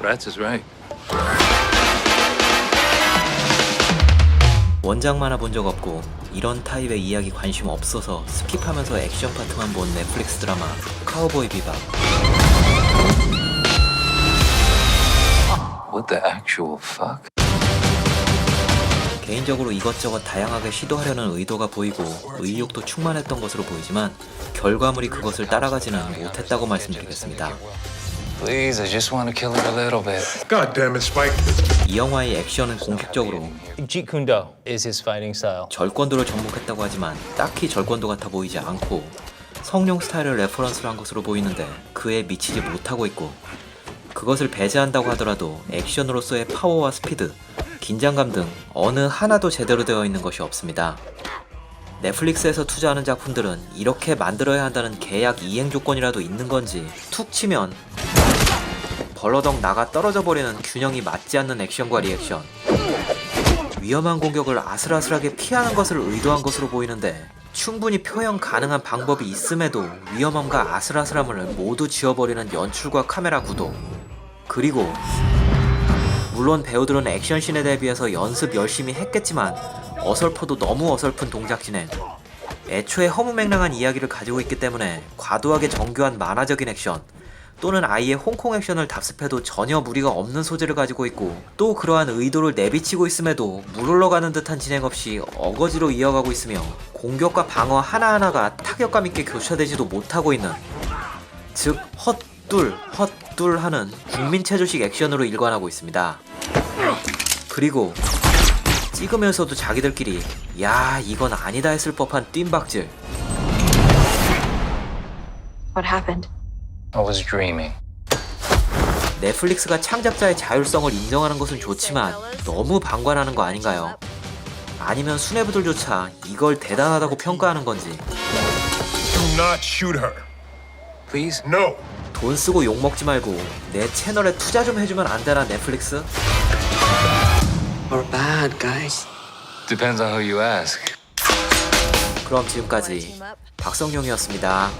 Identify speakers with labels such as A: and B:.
A: Bratz is right.
B: 원작 만화 본 적 없고 이런 타입의 이야기 관심 없어서 스킵하면서 액션 파트만 본 넷플릭스 드라마 카우보이 비밥
A: What the actual fuck?
B: 개인적으로 이것저것 다양하게 시도하려는 의도가 보이고 의욕도 충만했던 것으로 보이지만 결과물이 그것을 따라가지는 못했다고 말씀드리겠습니다.
A: Please, I just want to kill it a little bit.
C: God damn it, Spike.
B: 이 영화의 액션은 공식적으로
D: Jeet Kune Do is his fighting style.
B: 절권도를 접목했다고 하지만 딱히 절권도 같아 보이지 않고 성룡 스타일을 레퍼런스로 한 것으로 보이는데 그에 미치지 못하고 있고 그것을 배제한다고 하더라도 액션으로서의 파워와 스피드, 긴장감 등 어느 하나도 제대로 되어 있는 것이 없습니다. 넷플릭스에서 투자하는 작품들은 이렇게 만들어야 한다는 계약 이행 조건이라도 있는 건지 툭 치면 벌러덩 나가 떨어져 버리는 균형이 맞지 않는 액션과 리액션. 위험한 공격을 아슬아슬하게 피하는 것을 의도한 것으로 보이는데 충분히 표현 가능한 방법이 있음에도 위험함과 아슬아슬함을 모두 지워버리는 연출과 카메라 구도. 그리고 물론 배우들은 액션씬에 대비해서 연습 열심히 했겠지만 어설퍼도 너무 어설픈 동작 진행. 애초에 허무맹랑한 이야기를 가지고 있기 때문에 과도하게 정교한 만화적인 액션 또는 아예 홍콩 액션을 답습해도 전혀 무리가 없는 소재를 가지고 있고 또 그러한 의도를 내비치고 있음에도 물 흘러가는 듯한 진행 없이 어거지로 이어가고 있으며 공격과 방어 하나하나가 타격감 있게 교차되지도 못하고 있는 즉 헛둘 헛둘 하는 국민 체조식 액션으로 일관하고 있습니다. 그리고 찍으면서도 자기들끼리 야 이건 아니다 했을 법한 뜀박질
E: What happened?
A: I was dreaming.
B: 넷플릭스가 창작자의 자율성을 인정하는 것은 좋지만 너무 방관하는 거 아닌가요? 아니면 수뇌부들조차 이걸 대단하다고 평가하는 건지
C: Do not shoot her.
A: Please?
C: No.
B: 돈 쓰고 욕 먹지 말고 내 채널에 투자 좀 해주면 안 되나 넷플릭스?
F: Or bad, guys.
A: Depends on who you ask.
B: 그럼 지금까지 박성용이었습니다.